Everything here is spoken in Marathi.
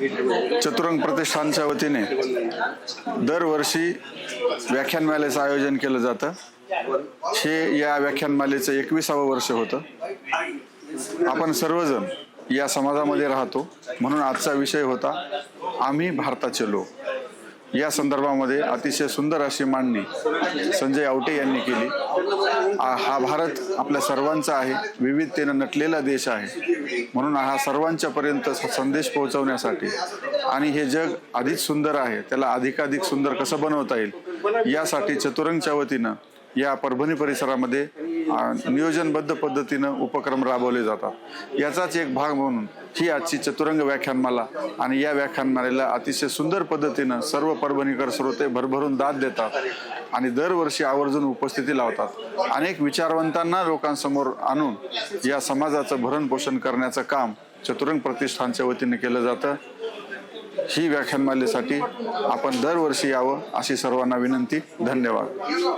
चतुरंग प्रतिष्ठानच्या वतीने दरवर्षी व्याख्यानमालेचं आयोजन केलं जातं. हे या व्याख्यानमालेचं एकविसावं वर्ष होतं. आपण सर्वजण या समाजामध्ये राहतो. म्हणून आजचा विषय होता आम्ही भारताचे लोक. या संदर्भामध्ये अतिशय सुंदर अशी मांडणी संजय आवटे यांनी केली. हा भारत आपल्या सर्वांचा आहे. विविधतेनं नटलेला देश आहे. म्हणून हा सर्वांच्या पर्यंत स- संदेश पोहोचवण्यासाठी आणि हे जग अधिक सुंदर आहे. त्याला अधिकाधिक सुंदर कसं बनवता येईल? यासाठी चतुरंगच्या वतीनं या परभणी परिसरामध्ये नियोजनबद्ध पद्धतीनं उपक्रम राबवले जातात. याचाच एक भाग म्हणून ही आजची चतुरंग व्याख्यानमाला आणि या व्याख्यानमालेला अतिशय सुंदर पद्धतीनं सर्व परभणीकर श्रोते भरभरून दाद देतात आणि दरवर्षी आवर्जून उपस्थिती लावतात. अनेक विचारवंतांना लोकांसमोर आणून या समाजाचं भरणपोषण करण्याचं काम चतुरंग प्रतिष्ठानच्या वतीने केलं जातं. ही व्याख्यानमालेसाठी आपण दरवर्षी यावं अशी सर्वांना विनंती. धन्यवाद.